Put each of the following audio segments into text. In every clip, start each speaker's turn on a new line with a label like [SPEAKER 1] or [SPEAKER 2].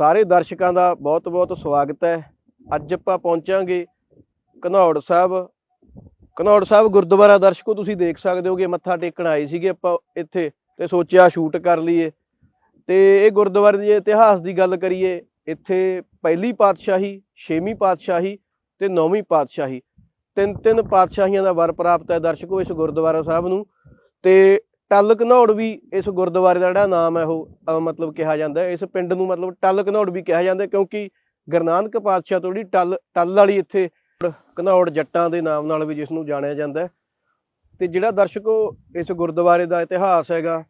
[SPEAKER 1] ਸਾਰੇ ਦਰਸ਼ਕਾਂ ਦਾ ਬਹੁਤ-ਬਹੁਤ ਸਵਾਗਤ ਹੈ। ਅੱਜ ਆਪਾਂ ਪਹੁੰਚਾਂਗੇ ਘਨੌੜ ਸਾਹਿਬ। ਘਨੌੜ ਸਾਹਿਬ ਗੁਰਦੁਆਰਾ ਦਰਸ਼ਕੋ, ਤੁਸੀਂ ਦੇਖ ਸਕਦੇ ਹੋਗੇ, ਮੱਥਾ ਟੇਕਣ ਆਏ ਸੀਗੇ ਆਪਾਂ ਇੱਥੇ ਤੇ ਸੋਚਿਆ ਸ਼ੂਟ ਕਰ ਲਈਏ। ਤੇ ਇਹ ਗੁਰਦੁਆਰੇ ਦੇ ਇਤਿਹਾਸ ਦੀ ਗੱਲ ਕਰੀਏ, ਇੱਥੇ ਪਹਿਲੀ ਪਾਤਸ਼ਾਹੀ, ਛੇਵੀਂ ਪਾਤਸ਼ਾਹੀ ਤੇ ਨੌਵੀਂ ਪਾਤਸ਼ਾਹੀ। ਤਿੰਨ ਤਿੰਨ ਪਾਤਸ਼ਾਹੀਆਂ ਦਾ ਵਰ ਪ੍ਰਾਪਤ ਹੈ ਦਰਸ਼ਕੋ ਇਸ ਗੁਰਦੁਆਰਾ ਸਾਹਿਬ ਨੂੰ। ਤੇ ਟੱਲ ਘਨੌੜ ਵੀ ਇਸ ਗੁਰਦੁਆਰੇ ਦਾ ਜਿਹੜਾ ਨਾਮ ਹੈ ਉਹ ਮਤਲਬ ਕਿਹਾ ਜਾਂਦਾ ਹੈ। ਇਸ ਪਿੰਡ ਨੂੰ ਮਤਲਬ ਟੱਲ ਘਨੌੜ ਵੀ ਕਿਹਾ ਜਾਂਦਾ ਕਿਉਂਕਿ ਗੁਰੂ ਨਾਨਕ ਪਾਤਸ਼ਾਹ ਤੋਂ ਜਿਹੜੀ ਟੱਲ ਟੱਲ ਵਾਲੀ ਇੱਥੇ ਘਨੌੜ ਜੱਟਾਂ ਦੇ ਨਾਮ ਨਾਲ ਵੀ ਜਿਸ ਨੂੰ ਜਾਣਿਆ ਜਾਂਦਾ ਹੈ। ਤੇ ਜਿਹੜਾ ਦਰਸ਼ਕੋ ਇਸ ਗੁਰਦੁਆਰੇ ਦਾ ਇਤਿਹਾਸ ਹੈਗਾ,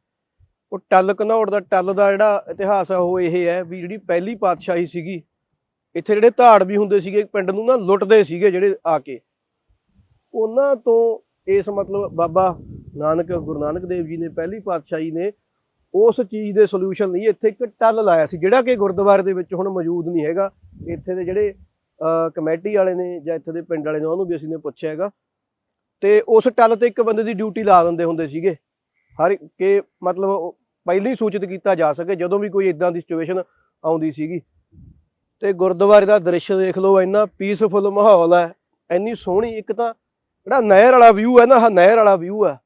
[SPEAKER 1] ਉਹ ਟੱਲ ਘਨੌੜ ਦਾ, ਟੱਲ ਦਾ ਜਿਹੜਾ ਇਤਿਹਾਸ ਹੈ ਉਹ ਇਹ ਹੈ ਵੀ ਜਿਹੜੀ ਪਹਿਲੀ ਪਾਤਸ਼ਾਹੀ ਸੀਗੀ, ਇੱਥੇ ਜਿਹੜੇ ਧਾੜ ਵੀ ਹੁੰਦੇ ਸੀਗੇ ਪਿੰਡ ਨੂੰ ਨਾ ਲੁੱਟਦੇ ਸੀਗੇ ਜਿਹੜੇ ਆ ਕੇ। ਉਹਨਾਂ ਤੋਂ ਇਸ ਮਤਲਬ ਬਾਬਾ ਨਾਨਕ, ਗੁਰੂ ਨਾਨਕ ਦੇਵ ਜੀ ਨੇ, ਪਹਿਲੀ ਪਾਤਸ਼ਾਹੀ ਨੇ ਉਸ ਚੀਜ਼ ਦੇ ਸੋਲੂਸ਼ਨ ਲਈ ਇੱਥੇ ਇੱਕ ਟੱਲ ਲਾਇਆ ਸੀ, ਜਿਹੜਾ ਕਿ ਗੁਰਦੁਆਰੇ ਦੇ ਵਿੱਚ ਹੁਣ ਮੌਜੂਦ ਨਹੀਂ ਹੈਗਾ। ਇੱਥੇ ਦੇ ਜਿਹੜੇ ਕਮੇਟੀ ਵਾਲੇ ਨੇ ਜਾਂ ਇੱਥੇ ਦੇ ਪਿੰਡ ਵਾਲੇ ਨੇ, ਉਹਨੂੰ ਵੀ ਅਸੀਂ ਨੇ ਪੁੱਛਿਆ ਹੈਗਾ। ਤੇ ਉਸ ਟੱਲ ਤੇ ਇੱਕ ਬੰਦੇ ਦੀ ਡਿਊਟੀ ਲਾ ਦਿੰਦੇ ਹੁੰਦੇ ਸੀਗੇ। ਹਰ ਕਿ ਮਤਲਬ ਪਹਿਲਾਂ ਹੀ ਸੂਚਿਤ ਕੀਤਾ ਜਾ ਸਕੇ, ਜਦੋਂ ਵੀ ਕੋਈ ਇਦਾਂ ਦੀ ਸਿਚੁਏਸ਼ਨ ਆਉਂਦੀ ਸੀਗੀ। ਤੇ ਗੁਰਦੁਆਰੇ ਦਾ ਦ੍ਰਿਸ਼ ਦੇਖ ਲਓ, ਇੰਨਾ ਪੀਸਫੁਲ ਮਾਹੌਲ ਹੈ, ਇੰਨੀ ਸੋਹਣੀ, ਇੱਕ ਤਾਂ ਜਿਹੜਾ ਨਹਿਰ ਵਾਲਾ ਵਿਊ ਹੈ ਨਾ, ਆਹ ਨਹਿਰ ਵਾਲਾ ਵਿਊ ਹੈ।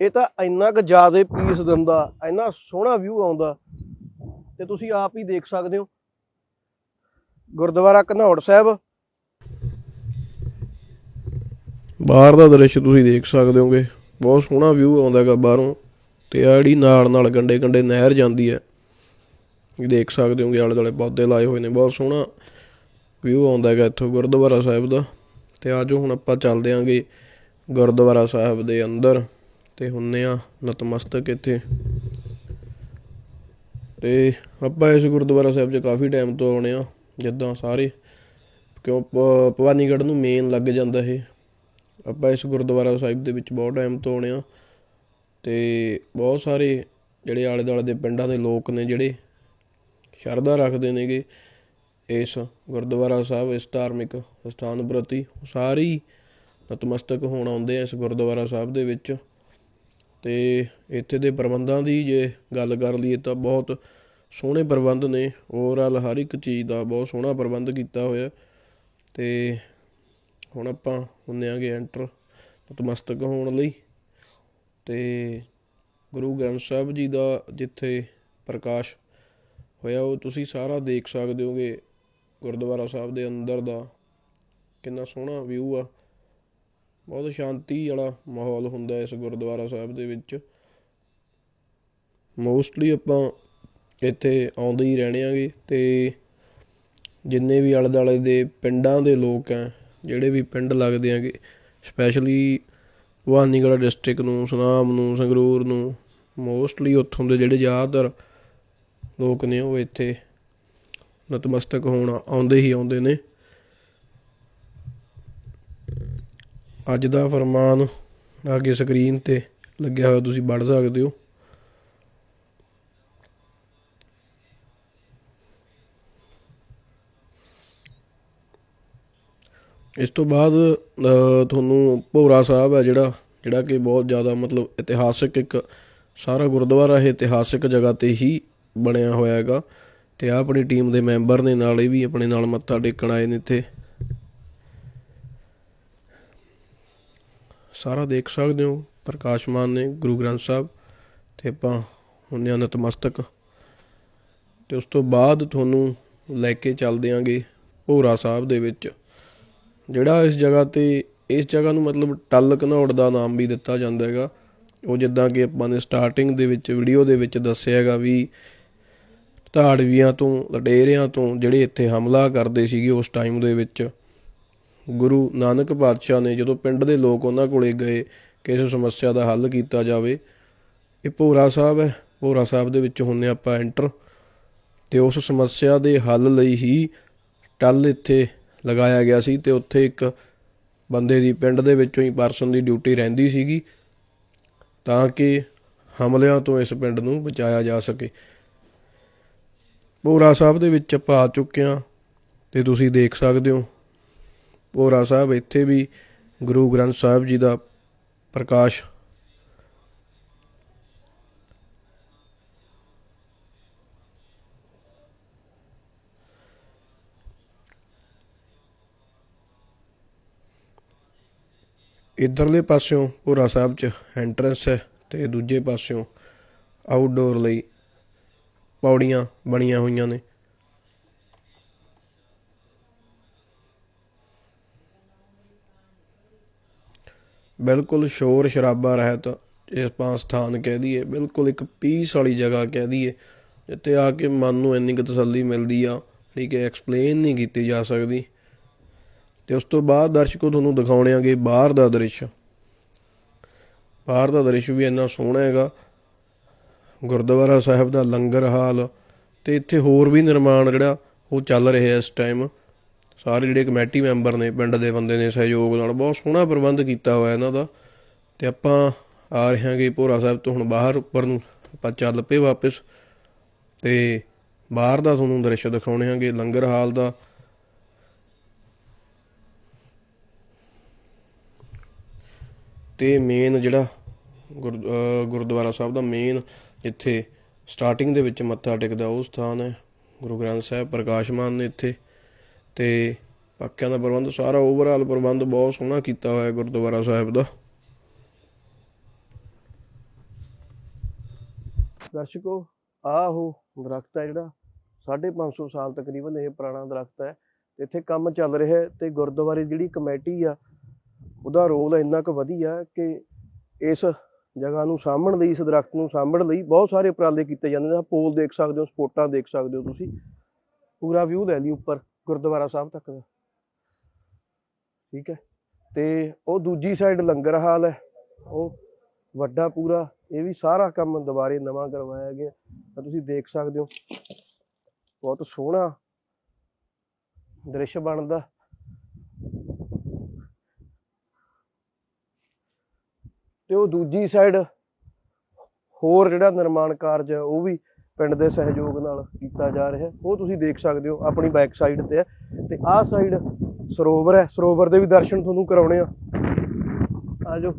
[SPEAKER 1] ਇਹ ਤਾਂ ਇੰਨਾ ਕੁ ਜ਼ਿਆਦਾ ਪੀਸ ਦਿੰਦਾ, ਇੰਨਾ ਸੋਹਣਾ ਵਿਊ ਆਉਂਦਾ। ਤੇ ਤੁਸੀਂ ਆਪ ਹੀ ਦੇਖ ਸਕਦੇ ਹੋ। ਗੁਰਦੁਆਰਾ ਘਨੌੜ ਸਾਹਿਬ। ਬਾਹਰ ਦਾ ਦ੍ਰਿਸ਼ ਤੁਸੀਂ ਦੇਖ ਸਕਦੇ ਹੋਗੇ। ਬਹੁਤ ਸੋਹਣਾ ਵਿਊ ਆਉਂਦਾ ਹੈਗਾ ਬਾਹਰੋਂ। ਤੇ ਆ ਜਿਹੜੀ ਨਾਲ ਨਾਲ ਗੰਡੇ ਗੰਡੇ ਨਹਿਰ ਜਾਂਦੀ ਹੈ। ਇਹ ਦੇਖ ਸਕਦੇ ਹੋਗੇ, ਆਲੇ ਦੁਆਲੇ ਪੌਦੇ ਲਾਏ ਹੋਏ ਨੇ। ਬਹੁਤ ਸੋਹਣਾ ਵਿਊ ਆਉਂਦਾ ਹੈਗਾ ਇੱਥੋਂ ਗੁਰਦੁਆਰਾ ਸਾਹਿਬ ਦਾ। ਤੇ ਆਜੋ ਹੁਣ ਆਪਾਂ ਚੱਲਦੇ ਆਂਗੇ ਗੁਰਦੁਆਰਾ ਸਾਹਿਬ ਦੇ ਅੰਦਰ ਤੇ ਹੁੰਨੇ ਆ ਨਤਮਸਤਕ ਇੱਥੇ। ਤੇ ਆਪਾਂ ਇਸ ਗੁਰਦੁਆਰਾ ਸਾਹਿਬ 'ਚ ਕਾਫੀ ਟਾਈਮ ਤੋਂ ਆਉਣੇ ਆ, ਜਿੱਦਾਂ ਸਾਰੇ, ਕਿਉਂ ਭ- ਭਵਾਨੀਗੜ੍ਹ ਨੂੰ ਮੇਨ ਲੱਗ ਜਾਂਦਾ ਇਹ। ਆਪਾਂ ਇਸ ਗੁਰਦੁਆਰਾ ਸਾਹਿਬ ਦੇ ਵਿੱਚ ਬਹੁਤ ਟਾਈਮ ਤੋਂ ਆਉਣੇ ਆ ਤੇ ਬਹੁਤ ਸਾਰੇ ਜਿਹੜੇ ਆਲੇ ਦੁਆਲੇ ਦੇ ਪਿੰਡਾਂ ਦੇ ਲੋਕ ਨੇ ਜਿਹੜੇ ਸ਼ਰਧਾ ਰੱਖਦੇ ਨੇਗੇ। ਇਸ ਗੁਰਦੁਆਰਾ ਸਾਹਿਬ, ਇਸ ਧਾਰਮਿਕ ਸਥਾਨ ਪ੍ਰਤੀ ਉਹ ਸਾਰੇ ਹੀ ਨਤਮਸਤਕ ਹੋਣ ਆਉਂਦੇ ਆ ਇਸ ਗੁਰਦੁਆਰਾ ਸਾਹਿਬ ਦੇ ਵਿੱਚ। ਤੇ ਇੱਥੇ ਦੇ ਪ੍ਰਬੰਧਾਂ ਦੀ ਜੇ ਗੱਲ ਕਰ ਲਈਏ ਤਾਂ ਬਹੁਤ ਸੋਹਣੇ ਪ੍ਰਬੰਧ ਨੇ। ਓਵਰਆਲ ਹਰ ਇੱਕ ਚੀਜ਼ ਦਾ ਬਹੁਤ ਸੋਹਣਾ ਪ੍ਰਬੰਧ ਕੀਤਾ ਹੋਇਆ। ਤੇ ਹੁਣ ਆਪਾਂ ਹੁੰਨੇ ਆਂਗੇ ਐਂਟਰ ਨਤਮਸਤਕ ਹੋਣ ਲਈ। ਤੇ ਗੁਰੂ ਗ੍ਰੰਥ ਸਾਹਿਬ ਜੀ ਦਾ ਜਿੱਥੇ ਪ੍ਰਕਾਸ਼ ਹੋਇਆ, ਉਹ ਤੁਸੀਂ ਸਾਰਾ ਦੇਖ ਸਕਦੇ ਹੋਗੇ। ਗੁਰਦੁਆਰਾ ਸਾਹਿਬ ਦੇ ਅੰਦਰ ਦਾ। ਕਿੰਨਾ ਸੋਹਣਾ ਵਿਊ ਆ। ਬਹੁਤ ਸ਼ਾਂਤੀ ਵਾਲਾ ਮਾਹੌਲ ਹੁੰਦਾ ਇਸ ਗੁਰਦੁਆਰਾ ਸਾਹਿਬ ਦੇ ਵਿੱਚ। ਮੋਸਟਲੀ ਆਪਾਂ ਇੱਥੇ ਆਉਂਦੇ ਹੀ ਰਹਿਣੇ ਆਗੇ ਤੇ ਜਿੰਨੇ ਵੀ ਆਲੇ ਦੁਆਲੇ ਦੇ ਪਿੰਡਾਂ ਦੇ ਲੋਕ ਆ, ਜਿਹੜੇ ਵੀ ਪਿੰਡ ਲੱਗਦੇ ਆਗੇ ਸਪੈਸ਼ਲੀ ਭਵਾਨੀਗੜ੍ਹ ਡਿਸਟ੍ਰਿਕਟ ਨੂੰ, ਸੁਨਾਮ ਨੂੰ, ਸੰਗਰੂਰ ਨੂੰ ਮੋਸਟਲੀ ਉੱਥੋਂ ਦੇ ਜਿਹੜੇ ਜ਼ਿਆਦਾਤਰ ਲੋਕ ਨੇ ਉਹ ਇੱਥੇ ਨਤਮਸਤਕ ਹੋਣ ਆਉਂਦੇ ਹੀ ਆਉਂਦੇ ਨੇ। ਅੱਜ ਦਾ ਫਰਮਾਨ ਅੱਗੇ ਸਕਰੀਨ ਤੇ ਲੱਗਿਆ ਹੋਇਆ ਤੁਸੀਂ ਪੜ੍ਹ ਸਕਦੇ ਹੋ। ਇਸ ਤੋਂ ਬਾਅਦ ਅ, ਤੁਹਾਨੂੰ ਭੋਰਾ ਸਾਹਿਬ ਹੈ ਜਿਹੜਾ ਜਿਹੜਾ ਕਿ ਬਹੁਤ ਜ਼ਿਆਦਾ ਮਤਲਬ ਇਤਿਹਾਸਿਕ ਇੱਕ ਸਾਰਾ ਗੁਰਦੁਆਰਾ ਇਹ ਇਤਿਹਾਸਿਕ ਜਗ੍ਹਾ ਤੇ ਹੀ ਬਣਿਆ ਹੋਇਆ ਹੈਗਾ। ਤੇ ਆ ਆਪਣੀ ਟੀਮ ਦੇ ਮੈਂਬਰ ਨੇ ਨਾਲ ਇਹ ਵੀ ਆਪਣੇ ਨਾਲ ਮੱਥਾ ਟੇਕਣ ਆਏ ਨੇ ਇੱਥੇ। ਸਾਰਾ ਦੇਖ ਸਕਦੇ ਹੋ, ਪ੍ਰਕਾਸ਼ ਮਾਨ ਨੇ, ਗੁਰੂ ਗ੍ਰੰਥ ਸਾਹਿਬ ਤੇ ਆਪਾਂ ਹੁੰਨੇ ਆ ਨਤਮਸਤਕ। ਤੇ ਉਸ ਤੋਂ ਬਾਅਦ ਤੁਹਾਨੂੰ ਲੈ ਕੇ ਚੱਲਦੇ ਆਂਗੇ ਭੋਰਾ ਸਾਹਿਬ ਦੇ ਵਿੱਚ, ਜਿਹੜਾ ਇਸ ਜਗ੍ਹਾ ਤੇ, ਇਸ ਜਗ੍ਹਾ ਨੂੰ ਮਤਲਬ ਟੱਲ ਘਨੌੜ ਦਾ ਨਾਮ ਵੀ ਦਿੱਤਾ ਜਾਂਦਾ ਹੈਗਾ। ਉਹ ਜਿੱਦਾਂ ਕਿ ਆਪਾਂ ਨੇ ਸਟਾਰਟਿੰਗ ਦੇ ਵਿੱਚ ਵੀਡੀਓ ਦੇ ਵਿੱਚ ਦੱਸਿਆ ਹੈਗਾ ਵੀ ਧਾੜਵੀਆਂ ਤੋਂ ਲਟੇਰਿਆਂ ਤੋਂ ਜਿਹੜੇ ਇੱਥੇ ਹਮਲਾ ਕਰਦੇ ਸੀਗੇ ਉਸ ਟਾਈਮ ਦੇ ਵਿੱਚ, ਗੁਰੂ ਨਾਨਕ ਪਾਤਸ਼ਾਹ ਨੇ ਜਦੋਂ ਪਿੰਡ ਦੇ ਲੋਕ ਉਹਨਾਂ ਕੋਲੇ ਗਏ ਕਿ ਇਸ ਸਮੱਸਿਆ ਦਾ ਹੱਲ ਕੀਤਾ ਜਾਵੇ, ਇਹ ਭੋਰਾ ਸਾਹਿਬ ਹੈ, ਭੋਰਾ ਸਾਹਿਬ ਦੇ ਵਿੱਚ ਹੁੰਨੇ ਆਪਾਂ ਐਂਟਰ ਤੇ ਉਸ ਸਮੱਸਿਆ ਦੇ ਹੱਲ ਲਈ ਹੀ ਟੱਲ ਇੱਥੇ ਲਗਾਇਆ ਗਿਆ ਸੀ ਤੇ ਉੱਥੇ ਇੱਕ ਬੰਦੇ ਦੀ ਪਿੰਡ ਦੇ ਵਿੱਚੋਂ ਹੀ ਪਰਸਨ ਦੀ ਡਿਊਟੀ ਰਹਿੰਦੀ ਸੀਗੀ ਤਾਂ ਕਿ ਹਮਲਿਆਂ ਤੋਂ ਇਸ ਪਿੰਡ ਨੂੰ ਬਚਾਇਆ ਜਾ ਸਕੇ। ਪੋਰਾ ਸਾਹਿਬ ਦੇ ਵਿੱਚ ਆਪਾਂ ਆ ਚੁੱਕੇ ਆ ਤੇ ਤੁਸੀਂ ਦੇਖ ਸਕਦੇ ਹੋ। ਪੋਰਾ ਸਾਹਿਬ ਇੱਥੇ ਵੀ ਗੁਰੂ ਗ੍ਰੰਥ ਸਾਹਿਬ ਜੀ ਦਾ ਪ੍ਰਕਾਸ਼ ਇਧਰਲੇ ਪਾਸਿਓਂ ਪੂਰਾ ਸਾਹਿਬ 'ਚ ਐਂਟਰੈਂਸ ਹੈ ਤੇ ਦੂਜੇ ਪਾਸਿਓਂ ਆਊਟਡੋਰ ਲਈ ਪੌੜੀਆਂ ਬਣੀਆਂ ਹੋਈਆਂ ਨੇ। ਬਿਲਕੁਲ ਸ਼ੋਰ ਸ਼ਰਾਬਾ ਰਹਿਤ ਇਸ ਆਪਾਂ ਸਥਾਨ ਕਹਿ ਦਈਏ। ਬਿਲਕੁਲ ਇੱਕ ਪੀਸ ਵਾਲੀ ਜਗ੍ਹਾ ਕਹਿ ਦਈਏ, ਜਿੱਥੇ ਆ ਕੇ ਮਨ ਨੂੰ ਇੰਨੀ ਕੁ ਤਸੱਲੀ ਮਿਲਦੀ ਆ, ਠੀਕ ਹੈ ਐਕਸਪਲੇਨ ਨਹੀਂ ਕੀਤੀ ਜਾ ਸਕਦੀ। ਤੇ ਉਸ ਤੋਂ ਬਾਅਦ ਦਰਸ਼ਕੋ ਤੁਹਾਨੂੰ ਦਿਖਾਉਣੇ ਆਗੇ ਬਾਹਰ ਦਾ ਦ੍ਰਿਸ਼। ਬਾਹਰ ਦਾ ਦ੍ਰਿਸ਼ ਵੀ ਇੰਨਾ ਸੋਹਣਾ ਹੈਗਾ ਗੁਰਦੁਆਰਾ ਸਾਹਿਬ ਦਾ ਲੰਗਰ ਹਾਲ ਤੇ ਇੱਥੇ ਹੋਰ ਵੀ ਨਿਰਮਾਣ ਜਿਹੜਾ ਉਹ ਚੱਲ ਰਿਹਾ ਇਸ ਟਾਈਮ ਸਾਰੇ ਜਿਹੜੇ ਕਮੇਟੀ ਮੈਂਬਰ ਨੇ, ਪਿੰਡ ਦੇ ਬੰਦੇ ਨੇ ਸਹਿਯੋਗ ਨਾਲ ਬਹੁਤ ਸੋਹਣਾ ਪ੍ਰਬੰਧ ਕੀਤਾ ਹੋਇਆ ਇਹਨਾਂ ਦਾ। ਤੇ ਆਪਾਂ ਆ ਰਹੇ ਹਾਂਗੇ ਭੋਰਾ ਸਾਹਿਬ ਤੋਂ ਹੁਣ ਬਾਹਰ ਉੱਪਰ ਨੂੰ, ਆਪਾਂ ਚੱਲ ਪਏ ਵਾਪਸ। ਤੇ ਬਾਹਰ ਦਾ ਤੁਹਾਨੂੰ ਦ੍ਰਿਸ਼ ਦਿਖਾਉਣੇ ਹਾਂਗੇ, ਲੰਗਰ ਹਾਲ ਦਾ। ਤੇ ਮੇਨ ਜਿਹੜਾ ਗੁਰ- ਗੁਰਦੁਆਰਾ ਸਾਹਿਬ ਦਾ ਮੇਨ ਜਿੱਥੇ ਸਟਾਰਟਿੰਗ ਦੇ ਵਿੱਚ ਮੱਥਾ ਟੇਕਦਾ ਉਹ ਸਥਾਨ ਹੈ, ਗੁਰੂ ਗ੍ਰੰਥ ਸਾਹਿਬ ਪ੍ਰਕਾਸ਼ਮਾਨ ਨੇ ਇੱਥੇ ਤੇ ਪੱਕਿਆਂ ਦਾ ਪ੍ਰਬੰਧ, ਸਾਰਾ ਓਵਰਆਲ ਪ੍ਰਬੰਧ ਬਹੁਤ ਸੋਹਣਾ ਕੀਤਾ ਹੋਇਆ ਗੁਰਦੁਆਰਾ ਸਾਹਿਬ ਦਾ। ਦਰਸ਼ਕੋ, ਆਹ ਉਹ ਦਰਖਤ ਹੈ ਜਿਹੜਾ 550 ਸਾਲ ਤਕਰੀਬਨ ਇਹ ਪੁਰਾਣਾ ਦਰਖਤ ਹੈ। ਇੱਥੇ ਕੰਮ ਚੱਲ ਰਿਹਾ ਹੈ ਤੇ ਗੁਰਦੁਆਰੇ ਜਿਹੜੀ ਕਮੇਟੀ ਆ, ਉਹਦਾ ਰੋਲ ਇੰਨਾ ਕੁ ਵਧੀਆ ਕਿ ਇਸ ਜਗ੍ਹਾ ਨੂੰ ਸਾਂਭਣ ਲਈ, ਇਸ ਦਰਖਤ ਨੂੰ ਸਾਂਭਣ ਲਈ ਬਹੁਤ ਸਾਰੇ ਉਪਰਾਲੇ ਕੀਤੇ ਜਾਂਦੇ ਨੇ। ਪੋਲ ਦੇਖ ਸਕਦੇ ਹੋ, ਸਪੋਰਟਾਂ ਦੇਖ ਸਕਦੇ ਹੋ ਤੁਸੀਂ। ਪੂਰਾ ਵਿਊ ਲੈ ਲਈ ਉੱਪਰ, ਗੁਰਦੁਆਰਾ ਸਾਹਿਬ ਤੱਕ ਦਾ। ਠੀਕ ਹੈ। ਤੇ ਉਹ ਦੂਜੀ ਸਾਈਡ ਲੰਗਰ ਹਾਲ ਹੈ। ਉਹ ਵੱਡਾ ਪੂਰਾ, ਇਹ ਵੀ ਸਾਰਾ ਕੰਮ ਦੁਬਾਰੇ ਨਵਾਂ ਕਰਵਾਇਆ ਗਿਆ। ਤਾਂ ਤੁਸੀਂ ਦੇਖ ਸਕਦੇ ਹੋ। ਬਹੁਤ ਸੋਹਣਾ ਦ੍ਰਿਸ਼ ਬਣਦਾ। ਤੇ ਉਹ ਦੂਜੀ ਸਾਈਡ ਹੋਰ ਜਿਹੜਾ ਨਿਰਮਾਣ ਕਾਰਜ ਹੈ, ਉਹ ਵੀ ਪਿੰਡ ਦੇ ਸਹਿਯੋਗ ਨਾਲ ਕੀਤਾ ਜਾ ਰਿਹਾ ਉਹ ਤੁਸੀਂ ਦੇਖ ਸਕਦੇ ਹੋ, ਆਪਣੀ ਬੈਕ ਸਾਈਡ ਤੇ ਹੈ। ਤੇ ਆਹ ਸਾਈਡ ਸਰੋਵਰ ਹੈ। ਸਰੋਵਰ ਦੇ ਵੀ ਦਰਸ਼ਨ ਤੁਹਾਨੂੰ ਕਰਾਉਣੇ ਆ। ਆਜੋ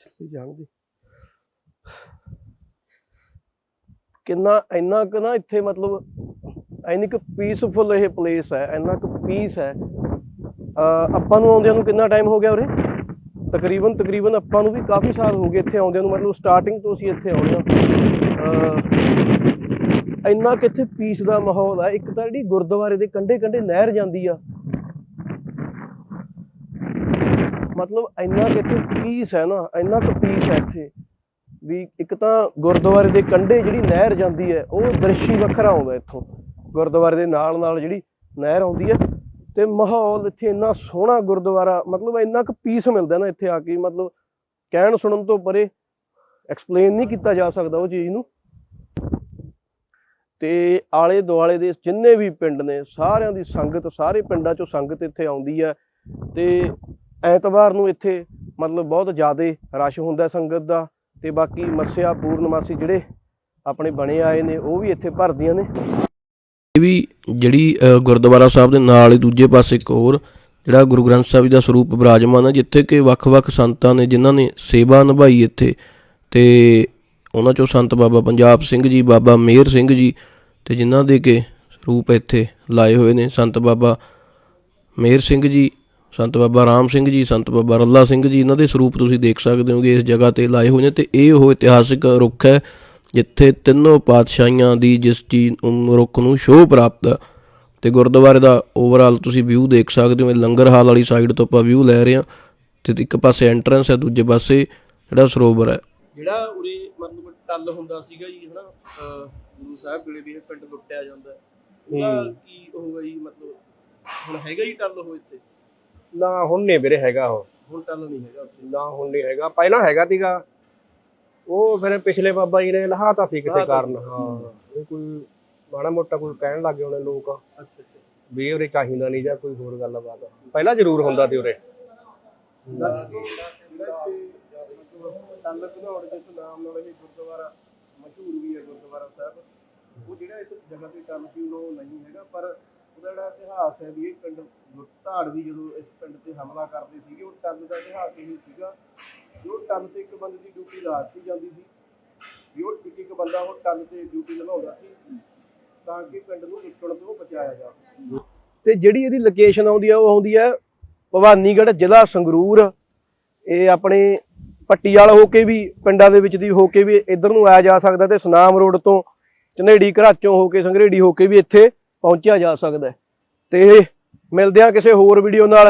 [SPEAKER 1] ਚੱਲੀ ਜਾਣਗੇ ਕਿੰਨਾ, ਇੰਨਾ ਕੁ ਨਾ ਇੱਥੇ ਮਤਲਬ ਇੰਨੀ ਕੁ ਪੀਸਫੁਲ ਇਹ ਪਲੇਸ ਹੈ, ਇੰਨਾ ਕੁ ਪੀਸ ਹੈ। ਆਪਾਂ ਨੂੰ ਆਉਂਦਿਆਂ ਨੂੰ ਕਿੰਨਾ ਟਾਈਮ ਹੋ ਗਿਆ ਉਰੇ? ਤਕਰੀਬਨ ਤਕਰੀਬਨ ਆਪਾਂ ਨੂੰ ਵੀ ਕਾਫੀ ਸਾਲ ਹੋ ਗਏ ਇੱਥੇ ਆਉਂਦਿਆਂ ਨੂੰ, ਮਤਲਬ ਸਟਾਰਟਿੰਗ ਤੋਂ ਅਸੀਂ ਇੱਥੇ ਆਉਂਦੇ ਹਾਂ। ਇੰਨਾ ਕਿ ਇੱਥੇ ਪੀਸ ਦਾ ਮਾਹੌਲ ਹੈ। ਇੱਕ ਤਾਂ ਜਿਹੜੀ ਗੁਰਦੁਆਰੇ ਦੇ ਕੰਢੇ ਕੰਢੇ ਨਹਿਰ ਜਾਂਦੀ ਆ। ਮਤਲਬ ਇੰਨਾ ਕਿ ਇੱਥੇ ਪੀਸ ਹੈ ਨਾ, ਇੰਨਾ ਕੁ ਪੀਸ ਹੈ ਇੱਥੇ। ਵੀ ਇੱਕ ਤਾਂ ਗੁਰਦੁਆਰੇ ਦੇ ਕੰਢੇ ਜਿਹੜੀ ਨਹਿਰ ਜਾਂਦੀ ਹੈ, ਉਹ ਦ੍ਰਿਸ਼ੀ ਵੱਖਰਾ ਆਉਂਦਾ ਇੱਥੋਂ। ਗੁਰਦੁਆਰੇ ਦੇ ਨਾਲ ਨਾਲ ਜਿਹੜੀ ਨਹਿਰ ਆਉਂਦੀ ਹੈ ਤੇ ਮਾਹੌਲ ਇੱਥੇ ਇੰਨਾ ਸੋਹਣਾ ਗੁਰਦੁਆਰਾ, ਮਤਲਬ ਇੰਨਾ ਕੁ ਪੀਸ ਮਿਲਦਾ ਨਾ ਇੱਥੇ ਆ ਕੇ, ਮਤਲਬ ਕਹਿਣ ਸੁਣਨ ਤੋਂ ਪਰੇ ਐਕਸਪਲੇਨ ਨਹੀਂ ਕੀਤਾ ਜਾ ਸਕਦਾ ਉਹ ਚੀਜ਼ ਨੂੰ। ਤੇ ਆਲੇ ਦੁਆਲੇ ਦੇ ਜਿੰਨੇ ਵੀ ਪਿੰਡ ਨੇ, ਸਾਰਿਆਂ ਦੀ ਸੰਗਤ, ਸਾਰੇ ਪਿੰਡਾਂ ਚੋਂ ਸੰਗਤ ਇੱਥੇ ਆਉਂਦੀ ਹੈ ਤੇ ਐਤਵਾਰ ਨੂੰ ਇੱਥੇ ਮਤਲਬ ਬਹੁਤ ਜ਼ਿਆਦਾ ਰਸ਼ ਹੁੰਦਾ ਸੰਗਤ ਦਾ ਤੇ ਬਾਕੀ ਮੱਸਿਆ, ਪੂਰਨਮਾਸੀ ਜਿਹੜੇ ਆਪਣੇ ਬਣੇ ਆਏ ਨੇ, ਉਹ ਵੀ ਇੱਥੇ ਭਰਦੀਆਂ ਨੇ। ਇਹ ਵੀ ਜਿਹੜੀ ਗੁਰਦੁਆਰਾ ਸਾਹਿਬ ਦੇ ਨਾਲ ਹੀ ਦੂਜੇ ਪਾਸੇ ਇੱਕ ਹੋਰ ਜਿਹੜਾ ਗੁਰੂ ਗ੍ਰੰਥ ਸਾਹਿਬ ਜੀ ਦਾ ਸਰੂਪ ਬਿਰਾਜਮਾਨ ਹੈ, ਜਿੱਥੇ ਕਿ ਵੱਖ-ਵੱਖ ਸੰਤਾਂ ਨੇ ਜਿਨ੍ਹਾਂ ਨੇ ਸੇਵਾ ਨਿਭਾਈ ਇੱਥੇ ਤੇ ਉਹਨਾਂ ਚੋਂ ਸੰਤ ਬਾਬਾ ਪੰਜਾਬ ਸਿੰਘ ਜੀ, ਬਾਬਾ ਮੇਰ ਸਿੰਘ ਜੀ ਤੇ ਜਿਨ੍ਹਾਂ ਦੇ ਕੇ ਸਰੂਪ ਇੱਥੇ ਲਾਏ ਹੋਏ ਨੇ। ਸੰਤ ਬਾਬਾ ਮੇਰ ਸਿੰਘ ਜੀ, ਸੰਤ ਬਾਬਾ ਰਾਮ ਸਿੰਘ ਜੀ, ਸੰਤ ਬਾਬਾ ਰੱਲਾ ਸਿੰਘ ਜੀ, ਇਹਨਾਂ ਦੇ ਸਰੂਪ ਤੁਸੀਂ ਦੇਖ ਸਕਦੇ ਹੋਗੇ, ਇਸ ਜਗ੍ਹਾ ਤੇ ਲਾਏ ਹੋਏ ਨੇ ਤੇ ਇਹ ਉਹ ਇਤਿਹਾਸਿਕ ਰੁੱਖ ਹੈ ਜਿੱਥੇ ਤਿੰਨੋਂ ਪਾਤਸ਼ਾਹੀਆਂ ਦੀ ਜਿਸ ਚੀਜ਼ ਨੂੰ ਰੁੱਖ ਨੂੰ ਸ਼ੋਅ ਪ੍ਰਾਪਤ ਹੈ ਤੇ ਗੁਰਦੁਆਰੇ ਦਾ ਓਵਰਆਲ ਤੁਸੀਂ ਵਿਊ ਦੇਖ ਸਕਦੇ ਹੋ ਇਹ ਲੰਗਰ ਹਾਲ ਵਾਲੀ ਸਾਈਡ ਤੋਂ ਆਪਾਂ ਵਿਊ ਲੈ ਰਹੇ ਹਾਂ ਤੇ ਇੱਕ ਪਾਸੇ ਐਂਟਰੈਂਸ ਹੈ ਦੂਜੇ ਪਾਸੇ ਜਿਹੜਾ ਸਰੋਵਰ ਹੈ। ਜਿਹੜਾ ਉਰੇ ਮਤਲਬ ਟੱਲ ਹੁੰਦਾ ਸੀਗਾ ਜੀ ਹਨਾ ਗੁਰੂ ਸਾਹਿਬ ਵੇਲੇ ਵੀ ਇਹ ਪਿੰਡ ਲੁੱਟਿਆ ਜਾਂਦਾ ਉਹਦਾ ਕੀ ਹੋਊਗਾ ਜੀ ਮਤਲਬ ਹੁਣ ਹੈਗਾ ਹੀ ਟੱਲ ਉਹ ਇੱਥੇ?
[SPEAKER 2] ਨਾ ਹੁਣ ਨਹੀਂ ਵੀਰੇ ਹੈਗਾ ਉਹ।
[SPEAKER 1] ਹੁਣ ਟੱਲ ਨਹੀਂ ਹੈਗਾ
[SPEAKER 2] ਨਾ ਹੁਣ ਨਹੀਂ ਹੈਗਾ। ਪਹਿਲਾਂ ਹੈਗਾ ਸੀਗਾ। ਉਹ ਫਿਰ ਪਿਛਲੇ ਬਾਬਾ ਜੀ ਨੇ ਲਹਾਤਾ ਸੀ ਕਿਸੇ ਕਾਰਨ। ਹਾਂ। ਇਹ ਕੋਈ ਮਾੜਾ ਮੋਟਾ ਕੋਈ ਕਹਿਣ ਲੱਗੇ ਹੋਣੇ ਲੋਕ।
[SPEAKER 1] ਅੱਛਾ ਅੱਛਾ।
[SPEAKER 2] ਵੀ ਉਰੇ ਚਾਹੀਦਾ ਨਹੀਂ ਜਾਂ ਕੋਈ ਹੋਰ ਗੱਲਬਾਤ। ਪਹਿਲਾਂ ਜ਼ਰੂਰ ਹੁੰਦਾ ਸੀ ਉਰੇ।
[SPEAKER 1] ਟੱਲ ਘਨੌੜ ਜਿਸ ਨਾਮ ਨਾਲ ਇਹ ਗੁਰਦੁਆਰਾ ਮਸ਼ਹੂਰ ਵੀ ਹੈ ਗੁਰਦੁਆਰਾ ਸਾਹਿਬ। ਉਹ ਜਿਹੜਾ ਇਸ ਜਗ੍ਹਾ ਤੇ ਟੱਲ ਸੀ ਉਹ ਨਹੀਂ ਹੈਗਾ ਪਰ ਉਹਦਾ ਜਿਹੜਾ ਇਤਿਹਾਸ ਹੈ ਵੀ ਇਹ ਪਿੰਡ ਧਾੜ ਵੀ ਜਦੋਂ ਇਸ ਪਿੰਡ ਤੇ ਹਮਲਾ ਕਰਦੇ ਸੀਗੇ, ਉਹ ਟੱਲ ਦਾ ਇਤਿਹਾਸ ਇਹ ਸੀਗਾ ਕਿ ਉਹ ਤੇ ਇੱਕ ਬੰਦੇ ਦੀ ਡਿਊਟੀ ਲਾ ਦਿੱਤੀ ਜਾਂਦੀ ਸੀ ਵੀ ਉਹ ਇੱਕ ਇੱਕ ਬੰਦਾ ਉਹ ਟੱਲ ਤੇ ਡਿਊਟੀ ਨਿਭਾਉਂਦਾ ਸੀ ਤਾਂ ਕਿ ਪਿੰਡ ਨੂੰ ਲੁੱਟਣ ਤੋਂ ਬਚਾਇਆ ਜਾ ਤੇ ਜਿਹੜੀ ਇਹਦੀ ਲੋਕੇਸ਼ਨ ਆਉਂਦੀ ਆ, ਉਹ ਆਉਂਦੀ ਹੈ ਭਵਾਨੀਗੜ੍ਹ ਜ਼ਿਲ੍ਹਾ ਸੰਗਰੂਰ। ਇਹ ਆਪਣੇ ਪੱਟੀ ਹੋ ਕੇ ਵੀ, ਪਿੰਡਾਂ ਦੇ ਵਿੱਚ ਦੀ ਹੋ ਕੇ ਵੀ ਇੱਧਰ ਨੂੰ ਆਇਆ ਜਾ ਸਕਦਾ ਤੇ ਸੁਨਾਮ ਰੋਡ ਤੋਂ ਚਨੇੜੀ ਘਰਾਚੋਂ ਹੋ ਕੇ, ਸੰਗਰੇੜੀ ਹੋ ਕੇ ਵੀ ਇੱਥੇ ਪਹੁੰਚਿਆ ਜਾ ਸਕਦਾ ਹੈ। ਤੇ ਮਿਲਦੇ ਆ ਕਿਸੇ ਹੋਰ ਵੀਡੀਓ ਨਾਲ